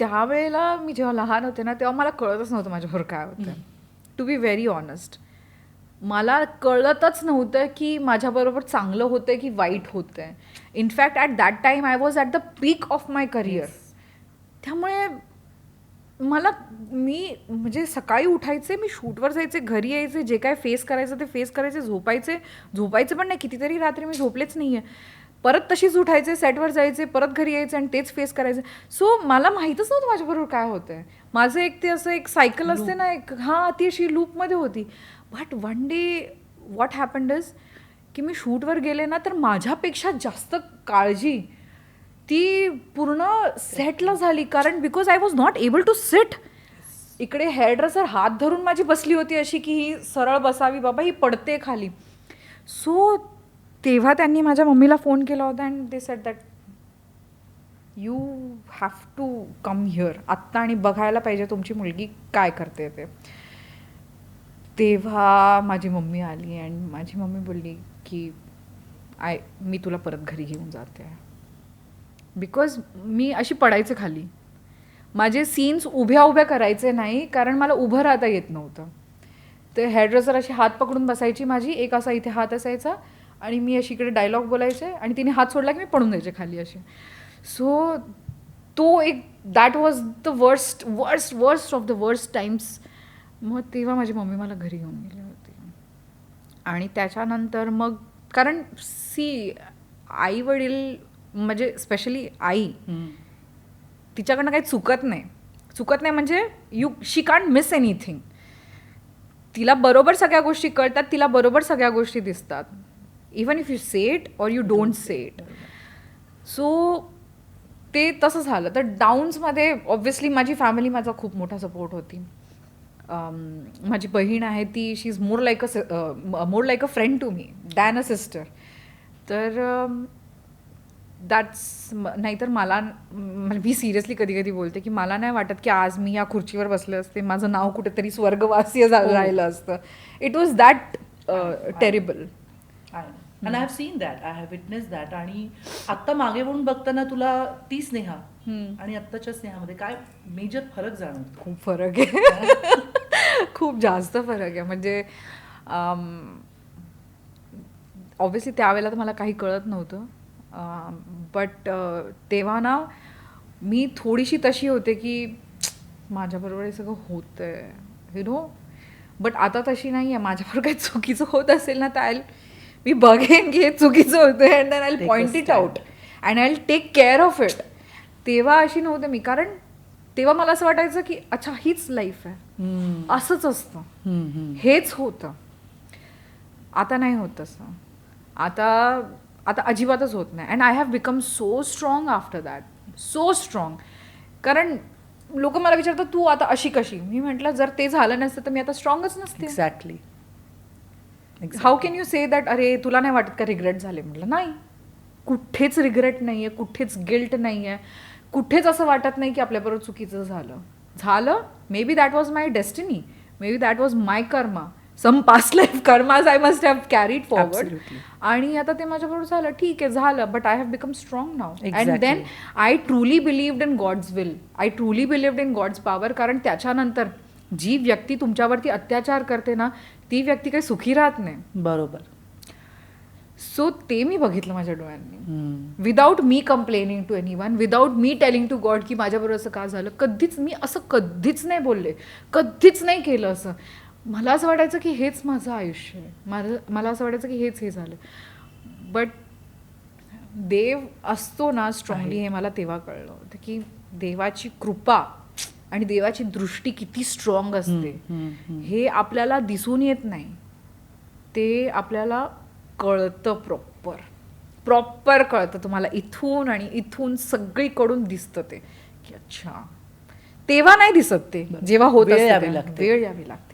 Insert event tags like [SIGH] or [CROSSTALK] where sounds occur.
त्यावेळेला मी जेव्हा लहान होते ना तेव्हा मला कळतच नव्हतं माझ्याबरोबर काय होतं. टू बी व्हेरी ऑनेस्ट मला कळतच नव्हतं की माझ्याबरोबर चांगलं होतंय की वाईट होतंय. In fact at that time I was at the peak of my career त्यामुळे मला मी म्हणजे सकाळी उठायचे मी शूटवर जायचे घरी यायचे जे काय फेस करायचं ते फेस करायचे झोपायचे. झोपायचे पण नाही कितीतरी रात्री मी झोपलेच नाही आहे परत तशीच उठायचे सेटवर जायचे परत घरी यायचे आणि तेच फेस करायचे. सो मला माहीतच नव्हतं माझ्याबरोबर काय होतं आहे माझं एक ते असं एक सायकल असते ना एक हां ती अशी लूपमध्ये होती. But one day what happened is की मी शूटवर गेले ना तर माझ्यापेक्षा जास्त काळजी ती पूर्ण सेटला झाली. कारण because I was not able to sit इकडे हेअरड्रेसर हात धरून माझी बसली होती अशी की ही सरळ बसावी बाबा ही पडते खाली. सो तेव्हा त्यांनी माझ्या मम्मीला फोन केला होता and they said that you have to come here आत्ता आणि बघायला पाहिजे तुमची मुलगी काय करते ते. तेव्हा माझी मम्मी आली अँड माझी मम्मी बोलली की आय मी तुला परत घरी घेऊन जाते. बिकॉज मी अशी पडायचे खाली. माझे सीन्स उभ्या उभ्या करायचे नाही कारण मला उभं राहता येत नव्हतं. ते हेअरड्रेसर अशी हात पकडून बसायची माझी एक असा इथे हात असायचा. आणि मी अशी इकडे डायलॉग बोलायचे आणि तिने हात सोडला की मी पडून द्यायचे खाली असे. सो तो एक that was the worst worst worst of the worst times मग तेव्हा माझी मम्मी मला घरी घेऊन गेली होती. आणि त्याच्यानंतर मग कारण सी आई वडील म्हणजे स्पेशली आई तिच्याकडनं काही चुकत नाही. चुकत नाही म्हणजे you she can't miss anything तिला बरोबर सगळ्या गोष्टी कळतात तिला बरोबर सगळ्या गोष्टी दिसतात. Even if you say it or you don't say it so ते तसं झालं. तर डाऊन्समध्ये ऑब्व्हियसली माझी फॅमिली माझा खूप मोठा सपोर्ट होती. Um, माझी बहीण आहे ती she is more like a more like a friend to me than a sister तर दॅट्स नाहीतर मला म्हणजे मी सिरियसली कधी कधी बोलते की मला नाही वाटत की आज मी या खुर्चीवर बसले असते. माझं नाव कुठेतरी स्वर्गवासीय झालं राहिलं असतं. It was that terrible and I have seen that I have witness that आणि आत्ता मागे वळून बघताना तुला ती स्नेहा आणि आत्ताच्या स्नेहामध्ये काय मेजर फरक जाणवतो? खूप फरक आहे. [LAUGHS] खूप जास्त फरक आहे. म्हणजे ऑब्व्हियसली त्यावेळेला तर मला काही कळत नव्हतं. बट तेव्हा ना मी थोडीशी तशी होते की माझ्याबरोबर हे सगळं होतं आहे यु नो बट आता तशी नाही आहे माझ्याबरोबर [LAUGHS] काही चुकीचं होत असेल ना तर आय मी बघेन की हे चुकीचं होतं and then I point it. Out and I take care of it तेव्हा अशी नव्हते मी कारण तेव्हा मला असं वाटायचं की अच्छा हीच लाईफ आहे. असंच असतं. हेच होतं. आता नाही होत तसं. आता आता अजिबातच होत नाही. And I have become so strong after that so strong कारण लोक मला विचारतात तू आता अशी कशी? मी म्हटलं जर ते झालं नसतं तर मी आता स्ट्रॉंगच नसते. Exactly how can you say that अरे तुला नाही वाटत का रिग्रेट झाले? म्हटलं नाही. कुठेच रिग्रेट नाही आहे कुठेच गिल्ट नाही आहे कुठेच असं वाटत नाही की आपल्याबरोबर चुकीचं झालं. झालं maybe that was my destiny maybe that was my karma some past life karmas I must have carried forward. आणि आता ते माझ्याबरोबर झालं. ठीक आहे झालं but I have become strong now and. Then I truly believed in God's will I truly believed in God's power कारण त्याच्यानंतर जी व्यक्ती तुमच्यावरती अत्याचार करते ना ती व्यक्ती काही सुखी राहत नाही. बरोबर. सो ते मी बघितलं माझ्या डोळ्यांनी. Without me complaining to anyone without me telling to God की माझ्याबरोबर असं का झालं कधीच मी असं कधीच नाही बोलले कधीच नाही केलं असं. मला असं वाटायचं की हेच माझं आयुष्य आहे. माझं मला असं वाटायचं की हेच हे झालं. बट देव असतो ना स्ट्रॉंगली हे मला तेव्हा कळलं होतं की देवाची कृपा आणि देवाची दृष्टी किती स्ट्रॉंग असते. हे आपल्याला दिसून येत नाही. ते आपल्याला कळतं प्रॉपर प्रॉपर कळतं. तुम्हाला इथून आणि इथून सगळीकडून दिसतं ते. की अच्छा. तेव्हा नाही दिसत ते. जेव्हा होत वेळ असतं यावी तेव्हा. लागते. वेळ यावी लागते.